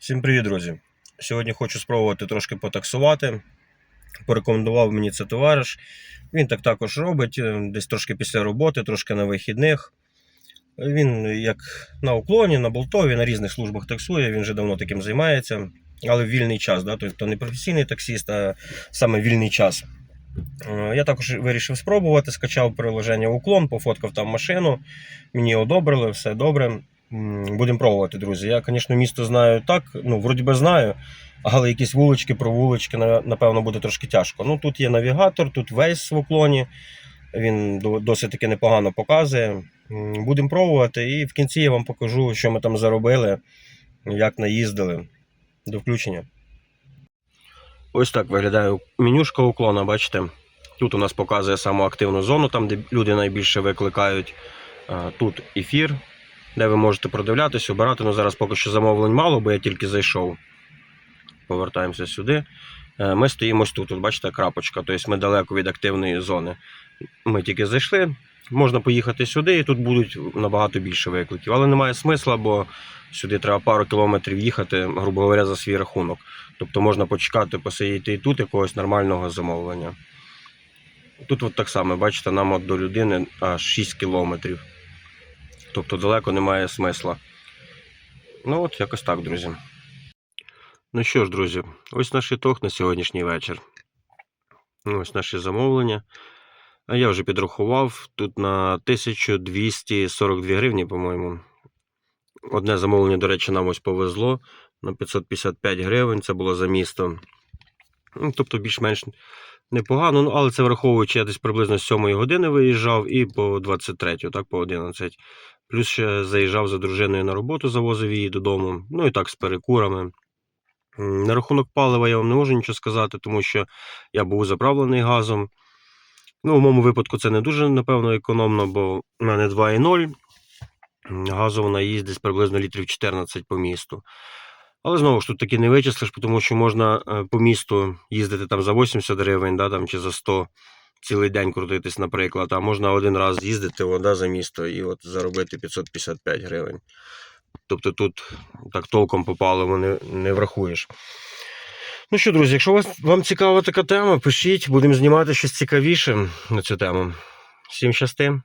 Всім привіт, друзі! Сьогодні хочу спробувати трошки потаксувати. Порекомендував мені це товариш. Він так також робить, е, десь трошки після роботи, трошки на вихідних. Він як на уклоні, на болтові, на різних службах таксує, він вже давно таким займається, але в вільний час, да? тобто не професійний таксіст, а саме вільний час. Е, Я також вирішив спробувати, скачав приложення Уклон, пофоткав там машину, мені одобрили, все добре. Будемо пробувати, друзі. Я, звісно, місто знаю так, ну, вроді би знаю, але якісь вулички, провулички, на- напевно, буде трошки тяжко. Ну, тут є навігатор, тут вейс в уклоні. Він досить таки непогано показує. Будемо пробувати, і в кінці я вам покажу, що ми там заробили, як наїздили. До включення. Ось так виглядає менюшка уклона, бачите. Тут у нас показує саму активну зону, там, де люди найбільше викликають. Тут ефір, де ви можете продивлятися, обирати. Ну зараз поки що замовлень мало, бо я тільки зайшов. Повертаємося сюди. Е, Ми стоїмо тут, тут бачите, крапочка, тобто ми далеко від активної зони. Ми тільки зайшли. Можна поїхати сюди, і тут будуть набагато більше викликів. Але немає смисла, бо сюди треба пару кілометрів їхати, грубо говоря, за свій рахунок. Тобто можна почекати, посидіти і тут якогось нормального замовлення. Тут от так само, бачите, нам от до людини аж 6 кілометрів. Тобто далеко немає смисла. Ну от якось так, друзі. Ну що ж, друзі, ось наш ітог на сьогоднішній вечір. Ось наші замовлення. А я вже підрахував тут на 1242 гривні, по-моєму. Одне замовлення, до речі, нам ось повезло на 555 гривень. Це було за місто. Ну, тобто більш-менш непогано, ну, але це враховуючи, я десь приблизно з 7 години виїжджав і по 23, так, по 11. Плюс ще заїжджав за дружиною на роботу, завозив її додому. Ну і так з перекурами. На рахунок палива я вам не можу нічого сказати, тому що я був заправлений газом. Ну, в моєму випадку це не дуже, напевно, економно, бо в мене 2,0. М, Газу вона їздить приблизно літрів 14 по місту. Але знову ж тут таки не вичислиш, тому що можна е, по місту їздити там за 80 гривень, да, там, чи за 100 цілий день крутитись, наприклад, а можна один раз їздити о, да, за місто і от заробити 555 гривень. Тобто тут так толком по паливу не, не врахуєш. Ну що, друзі, якщо вас, вам цікава така тема, пишіть, будемо знімати щось цікавіше на цю тему. Всім щасти!